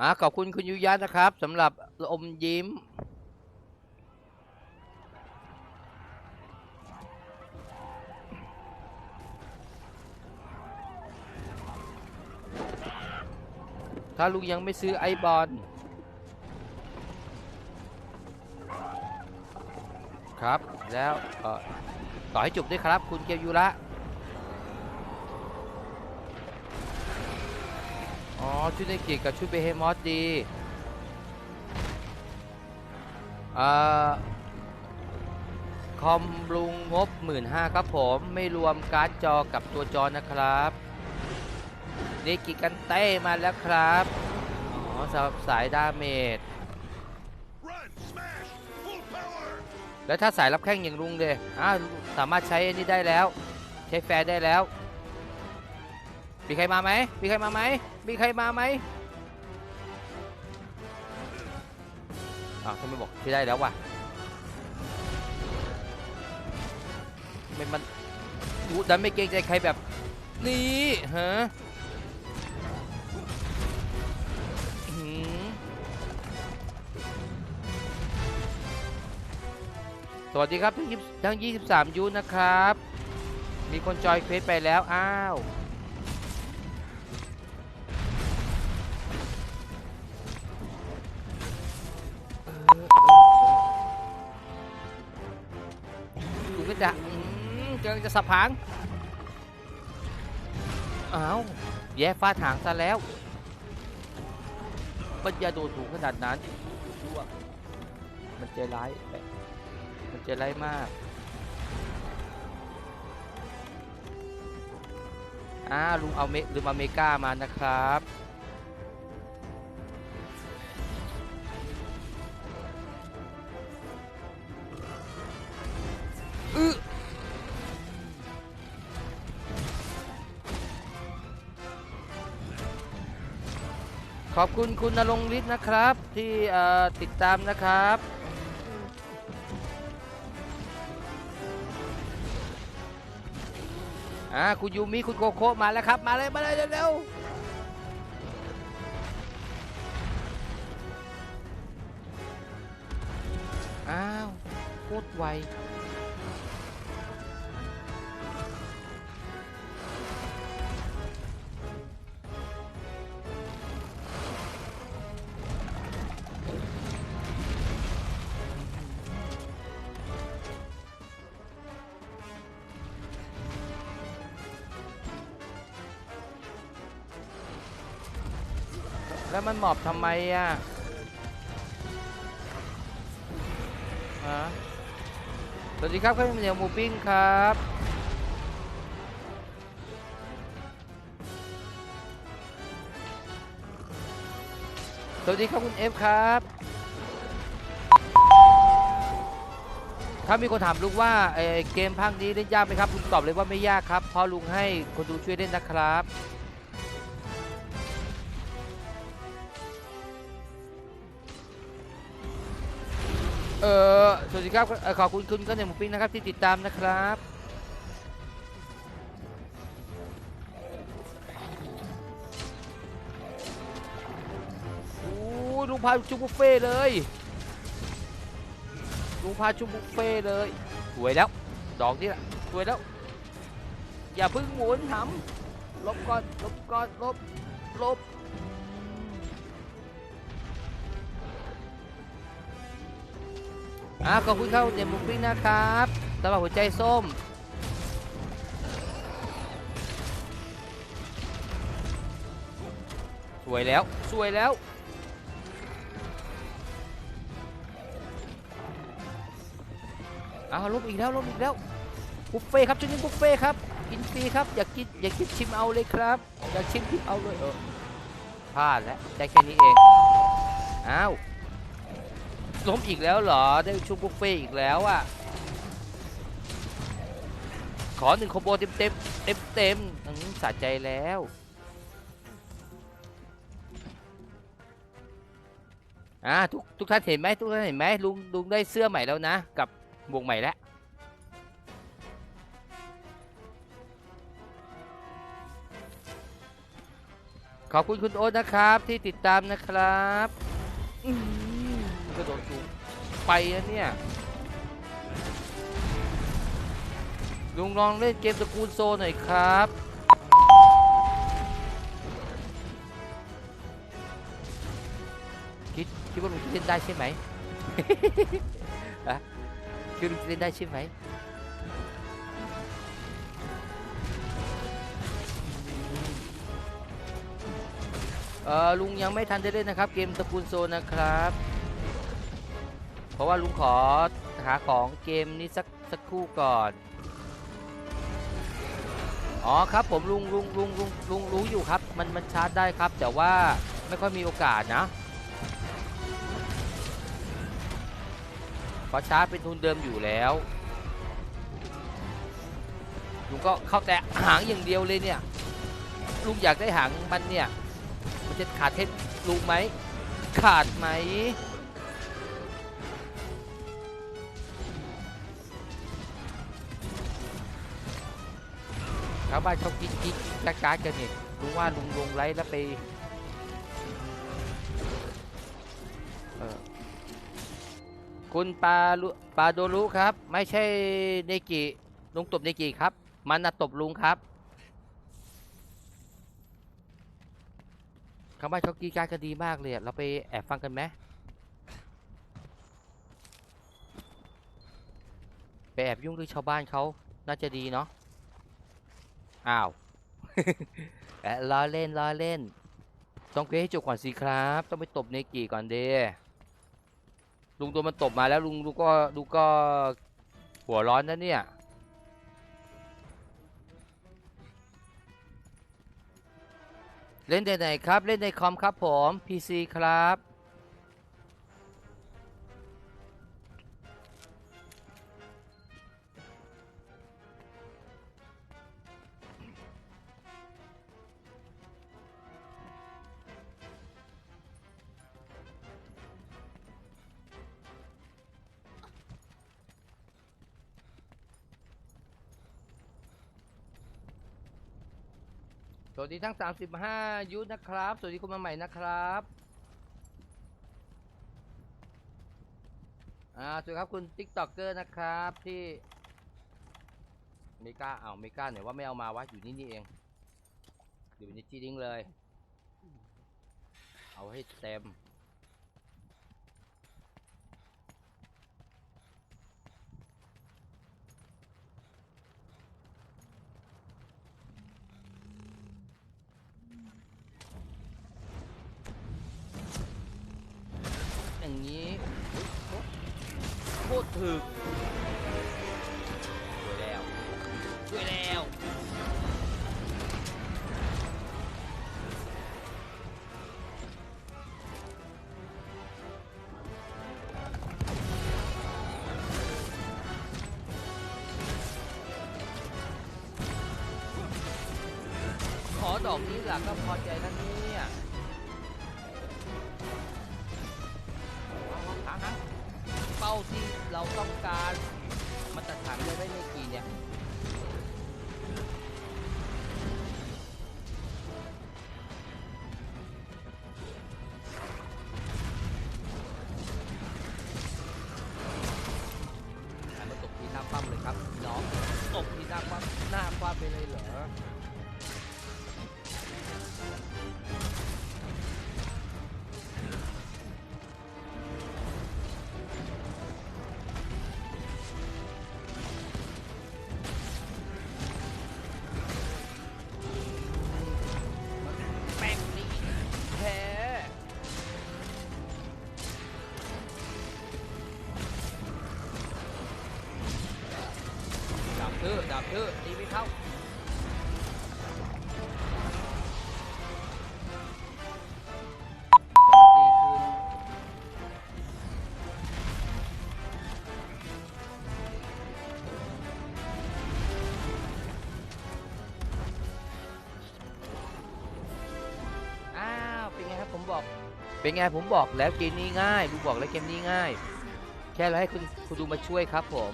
อ่าขอบคุณคุณยุยะนะครับสำหรับอมยิ้ม ถ้าลุงยังไม่ซื้อไอบอลครับ แล้วต่อให้จบด้วยครับ คุณเกียวยุระ อ๋อชุดในกียรติกับชุดเบเฮมอสดีอ่าคอมลุงงบ 15,000ครับผมไม่รวมการ์ดจอกับตัวจอนะครับเนกิกันเต้มาแล้วครับอ๋อสำหรับสายดาเมจแล้วถ้าสายรับแข้งอย่างลุงเดอ้าสามารถใช้อันนี้ได้แล้ว ใช้แฟร์ได้แล้ว มีใครมาไหมมีใครมาไหมมีใครมาไหมอ้าวทำไมบอกที่ได้แล้ววะทำไมมันดูดันไม่เกรงใจใครแบบนี้ฮะสวัสดีครับทั้ง20ทั้ง 23 ยูนะครับ มีคนจอยเควสไปแล้ว อ้าว จะกำลังจะสับหางอ้าวแย่ฟาดหางซะแล้วมันอย่าโดดถูกขนาดนั้นมันใจร้ายมันใจร้ายมากอ่าลุงเอาเมลืมอาเมกามานะครับ ขอบคุณคุณนรงฤทธิ์นะครับ ที่ติดตามนะครับ อ่าคุณยูมิคุณโกโก้มาแล้วครับ มาเลยมาเลยเร็วๆอ้าวโคตรไว แล้วมันหมอบทำไมอะฮะสวัสดีครับข้าวเหนียวหมูปิ้งครับ สวัสดีครับคุณเอฟครับ ถ้ามีคนถามลุงว่าเอ่อเกมภาคนี้เล่นยากไหมครับลุงตอบเลยว่าไม่ยากครับเพราะลุงให้คนดูช่วยเล่นนะครับ เออสวัสดีครับเอ่อขอบคุณคุณก็เนียวหมูปิ้งนะครับที่ติดตามนะครับโอ้ยลุงพาชุบบุฟเฟ่เลยลุงพาชุบบุฟเฟ่เลยสวยแล้ว ดอกนี่แหละสวยแล้ว อย่าพึ่งหมุนทำลบก่อนลบก่อนลบลบ อ่าขอบคุณครับเดมบุฟฟิ้งนะครับสำหรับหัวใจส้มสวยแล้วสวยแล้วอ้าวลบอีกแล้วลบอีกแล้วบุฟเฟ่ต์ครับชุดนี้บุฟเฟ่ต์ครับกินฟรีครับอยากกินอยากกินชิมเอาเลยครับอยากชิมชิมเอาเลยเออพลาดแล้วได้แค่นี้เองอ้าว ล้มอีกแล้วเหรอ ได้ชุบบุฟเฟ่อีกแล้วอะ ขอหนึ่งคอมโบเต็มเต็มเต็มเต็มสะใจแล้ว อ่าทุกทุกท่านเห็นไหมทุกท่านเห็นไหมลุงลุงได้เสื้อใหม่แล้วนะ กับหมวกใหม่แล้วขอบคุณคุณโอ๊ตนะครับที่ติดตามนะครับ กระโดดสูงไปแล้วเนี่ย ลุงลองเล่นเกมตระกูลโซหน่อยครับ คิดคิดว่าลุงจะเล่นได้ใช่ไหมฮะคิดว่าลุงจะเล่นได้ใช่ไหมเออลุงยังไม่ทันได้เล่นนะครับ เกมตระกูลโซนะครับ เพราะว่าลุงขอหาของเกมนี้สักสักครู่ก่อน อ๋อครับผมลุงลุงลุงลุงลุงรู้อยู่ครับ มันมันชาร์จได้ครับ แต่ว่าไม่ค่อยมีโอกาสนะเพราะชาร์จเป็นทุนเดิมอยู่แล้วลุงก็เข้าแต่หางอย่างเดียวเลยเนี่ยลุงอยากได้หางมันเนี่ยมันจะขาดเทปลุงไหมขาดไหมาวบ้านเขากิ๊กกิ๊กกากากกันเนี่ยลุงว่าลุงลงไลฟ์แล้วไปเออคุณปาลุปาโดรุครับ ไม่ใช่เนกิลุงตบเนกิครับ มันน่ะตบลุงครับชาวบ้านเขากิ๊กากกันดีมากเลยเราไปแอบฟังกันไหมไปแอบยุ่งเรื่องชาวบ้านเขาน่าจะดีเนาะ อ้าวแอะล้อเล่นล้อเล่น ต้องเพลย์ให้จบก่อนสิครับ ต้องไปตบเนกิก่อนเดลุงโดนมันตบมาแล้วลุงลุงก็ลุงก็หัวร้อนนะเนี่ยเล่นในไหนครับ เล่นในคอมครับผม PC ครับ สวัสดีทั้ง 35 ยุทธนะครับ สวัสดีคุณมาใหม่นะครับอ่าสวัสดีครับคุณติ๊กต็อกเกอร์นะครับที่ไม่กล้าเอาไม่กล้าเนี่ยว่าไม่เอามาวะอยู่นี่นี่เองอยู่ในจีดิ้งเลย เอาให้เต็ม อย่างนี้โคตรถึกช่วยแล้วช่วยแล้วขอดอกนี้หลักก็พอใจแล้วนี่ ดับเธอดับเธอตีไม่เข้าอ้าวเป็นไงครับผมบอกเป็นไงผมบอกแล้วเกมนี้ง่ายดูบอกแล้วเกมนี้ง่าย แค่เราให้คุณคุณดูมาช่วยครับผม